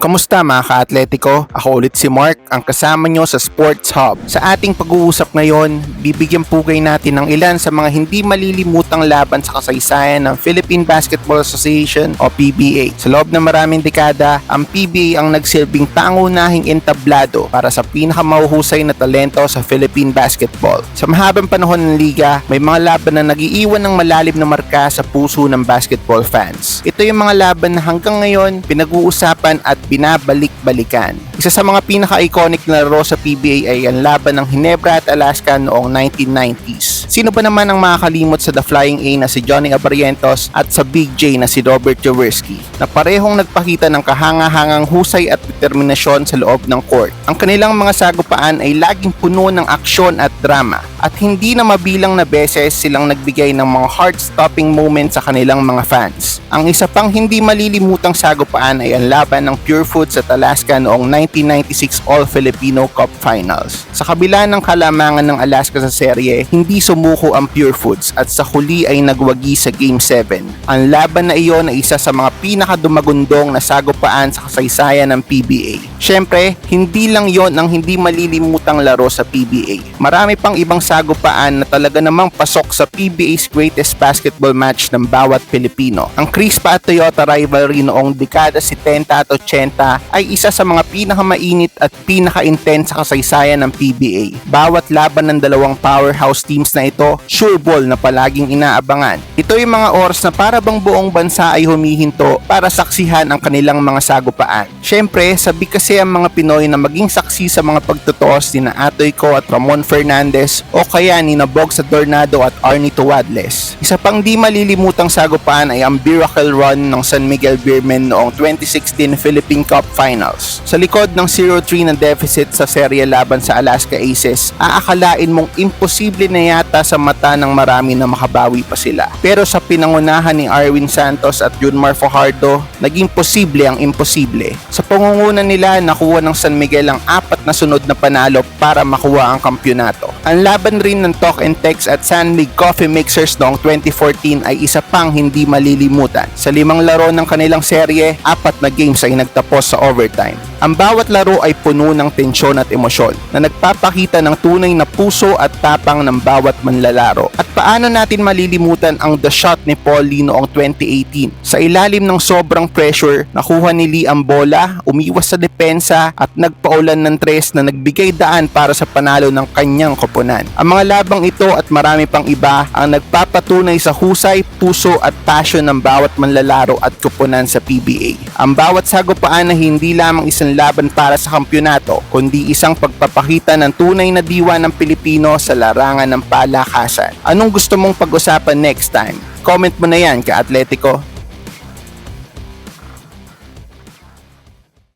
Kamusta mga ka-atletiko? Ako ulit si Mark, ang kasama nyo sa Sports Hub. Sa ating pag-uusap ngayon, bibigyan pugay natin ng ilan sa mga hindi malilimutang laban sa kasaysayan ng Philippine Basketball Association o PBA. Sa loob ng maraming dekada, ang PBA ang nagsilbing pangunahing entablado para sa pinakamahuhusay na talento sa Philippine basketball. Sa mahabang panahon ng liga, may mga laban na nagiiwan ng malalim na marka sa puso ng basketball fans. Ito yung mga laban na hanggang ngayon pinag-uusapan at binabalik-balikan. Isa sa mga pinaka-iconic na laro sa PBA ay ang laban ng Hinebra at Alaska noong 1990s. Sino ba naman ang makakalimot sa The Flying A na si Johnny Abarrientos at sa Big J na si Robert Jaworski na parehong nagpakita ng kahanga-hangang husay at determinasyon sa loob ng court. Ang kanilang mga sagupaan ay laging puno ng aksyon at drama at hindi na mabilang na beses silang nagbigay ng mga heart-stopping moments sa kanilang mga fans. Ang isa pang hindi malilimutang sagupaan ay ang laban ng Pure Foods at Alaska noong 1996 All-Filipino Cup Finals. Sa kabila ng kalamangan ng Alaska sa serye, hindi sumuko ang Pure Foods at sa huli ay nagwagi sa Game 7. Ang laban na iyon ay isa sa mga pinakadumagundong na sagupaan sa kasaysayan ng PBA. Siyempre, hindi lang yon ang hindi malilimutang laro sa PBA. Marami pang ibang sagupaan na talaga namang pasok sa PBA's greatest basketball match ng bawat Pilipino. Ang Crispa at Toyota rivalry noong dekada 70 at 80 ay isa sa mga pinakamainit at pinaka-intense sa kasaysayan ng PBA. Bawat laban ng dalawang powerhouse teams na ito, sure ball na palaging inaabangan. Ito yung mga oras na para bang buong bansa ay humihinto para saksihan ang kanilang mga sagupaan. Siyempre, sabi kasi ang mga Pinoy na maging saksi sa mga pagtutuos ni na Atoy Ko at Ramon Fernandez o kaya ni na Bogs at Dornado at Arnie Tuwadles. Isa pang di malilimutang sagupaan ay ang miracle run ng San Miguel Beermen noong 2016 Philippine Cup Finals. Sa likod ng 0-3 na deficit sa serye laban sa Alaska Aces, aakalain mong imposible na yata sa mata ng marami na makabawi pa sila. Pero sa pinangunahan ni Arwin Santos at Junmar Fajardo, naging posible ang imposible. Sa pangunguna nila, nakuha ng San Miguel ang apat na sunod na panalo para makuha ang kampyonato. Ang laban rin ng Talk and Text at San Mig Coffee Mixers noong 2014 ay isa pang hindi malilimutan. Sa limang laro ng kanilang serye, apat na games ay nagtapos sa overtime. Ang bawat laro ay puno ng tensyon at emosyon na nagpapakita ng tunay na puso at tapang ng bawat manlalaro. At paano natin malilimutan ang the shot ni Paul Lee noong 2018? Sa ilalim ng sobrang pressure, nakuha ni Lee ang bola, umiwas sa depensa at nagpaulan ng tres na nagbigay daan para sa panalo ng kanyang koponan. Ang mga labang ito at marami pang iba ang nagpapatunay sa husay, puso at passion ng bawat manlalaro at koponan sa PBA. Ang bawat sagupaan na hindi lamang isang laban para sa kampyonato, kundi isang pagpapakita ng tunay na diwa ng Pilipino sa larangan ng palakasan. Anong gusto mong pag-usapan next time? Comment mo na yan ka Atletico.